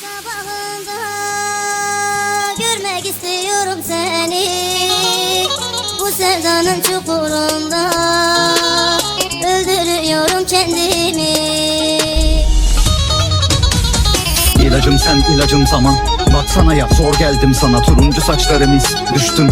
sabahında görmek istiyorum seni. Bu sevdanın çukurunda öldürüyorum kendimi. İlacım sen ilacım zaman. Baksana ya zor geldim sana. Turuncu saçlarım iz düştüm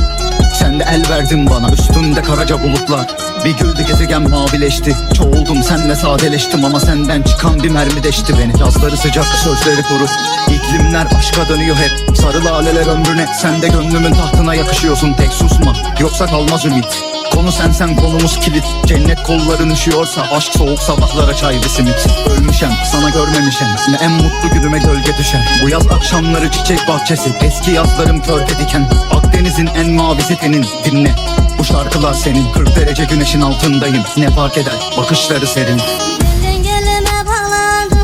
Sen de el verdin bana. Üstümde karaca bulutlar Bir güldü gezegen mavileşti. Çoğuldum senle sadeleştim Ama senden çıkan bir mermi deşti beni. Yazları sıcak sözleri kuru. İklimler aşka dönüyor hep. Sarı laleler ömrüne Sen de gönlümün tahtına yakışıyorsun. Tek susma yoksa kalmaz ümit. Konu sen sen konumuz kilit. Cennet kolların üşüyorsa Aşk soğuk sabahlara çay ve simit. Ölmüşem sana görmemişem. Ne en mutlu günüme gölge düşer. Bu yaz akşamları çiçek bahçesi. Eski yazlarım körpe diken Akdeniz'in en mavisi tenin Dinle şarkılar senin. 40 derece güneşin altındayım. Ne fark eder? Bakışları serin. Güldün gülüme bağlandı.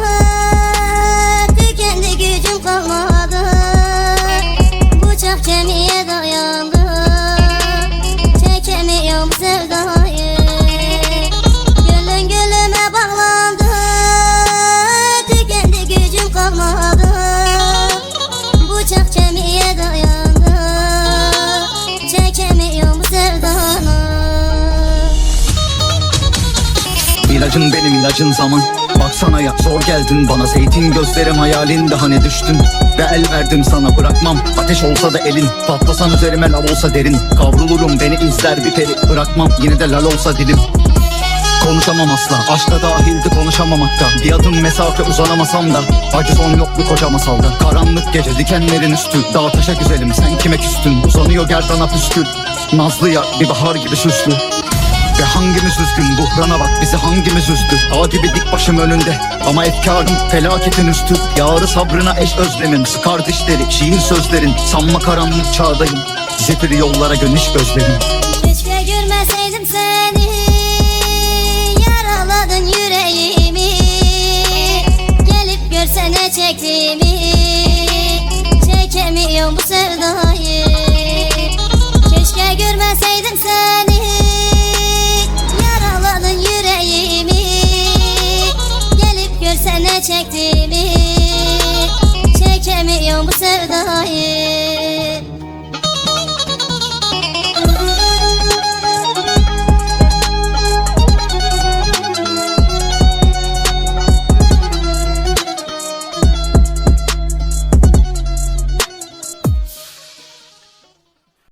Tükendi gücüm kalmadı İlacın benim ilacın zaman. Baksana ya zor geldin bana. Zeytin gözlerim hayalinde hani düştün. Ve el verdim sana bırakmam. Ateş olsa da elin. Patlasan üzerime lav olsa derin. Kavrulurum beni izler bir peri. Bırakmam yine de lal olsa dilim. Konuşamam asla. Aşka dahildi konuşamamakta Bir adım mesafe uzanamasam da. Acı son yok bu koca masalda. Karanlık gece dikenlerin üstü. Dağ taşa güzelim sen kime küstün? Uzanıyor gerdana püskül Nazlı ya bir bahar gibi süslü ve hangimiz üzgün buhrana bak bizi hangimiz üzdü? Dağ gibi dik başım önünde. Ama efkarım felaketin üstü. Yarı sabrına eş özlemim. Sıkar dişleri şiir sözlerin. Sanma karanlık çağdayım. Zifiri yollara gönüş gözlerim. Keşke görmeseydim seni. Yaraladın yüreğimi. Gelip görsene çektiğimi. Çekemiyorum bu sevdayı sevmiyorum bu sevdayı